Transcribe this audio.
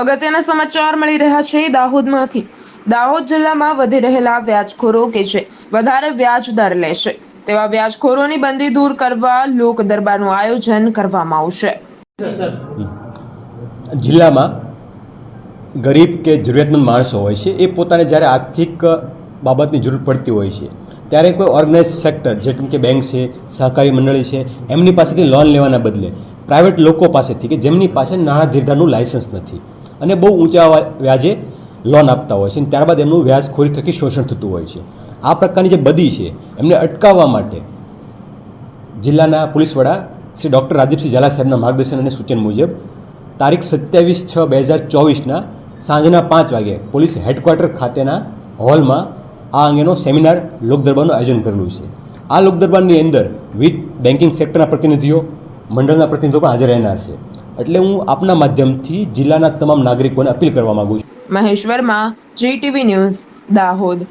અગત્યના સમાચાર મળી રહ્યા છે દાહોદમાંથી દાહોદ જિલ્લામાં વધી રહેલા વ્યાજખોરો કે છે, વધારે વ્યાજ દર લે છે. તેવા વ્યાજખોરોની બંદી દૂર કરવા લોક દરબારનું આયોજન કરવામાં આવશે. જિલ્લામાં ગરીબ કે જરૂરિયાતમંદ માણસો હોય છે, એ પોતાને જ્યારે આર્થિક બાબતની જરૂર પડતી હોય છે, ત્યારે કોઈ ઓર્ગેનાઇઝ સેક્ટર જેમ કે બેંક છે, સહકારી મંડળી છે, એમની પાસેથી લોન લેવાના બદલે પ્રાઇવેટ લોકો પાસેથી કે જેમની પાસે નાણાં ધીરધારનું લાયસન્સ નથી. અને બહુ ઊંચા વ્યાજે લોન આપતા હોય છે અને ત્યારબાદ એમનું વ્યાજખોરી થકી શોષણ થતું હોય છે. આ પ્રકારની જે બદી છે, એમને અટકાવવા માટે જિલ્લાના પોલીસ વડા શ્રી ડૉક્ટર રાજીવસિંહ ઝાલા સાહેબના માર્ગદર્શન અને સૂચન મુજબ તારીખ સત્યાવીસ છ બે હજાર ચોવીસના સાંજના પાંચ વાગે પોલીસ હેડક્વાર્ટર ખાતેના હોલમાં આ અંગેનો સેમિનાર લોકદરબારનું આયોજન કરેલું છે. આ લોકદરબારની અંદર વિવિધ બેન્કિંગ સેક્ટરના પ્રતિનિધિઓ, મંડળના પ્રતિનિધિઓ પણ હાજર રહેનાર છે. એટલે હું આપના માધ્યમથી જિલ્લાના તમામ નાગરિકોને અપીલ કરવા માગું છું. મહેશ્વરમાં વર્મા જીટીવી ન્યૂઝ દાહોદ.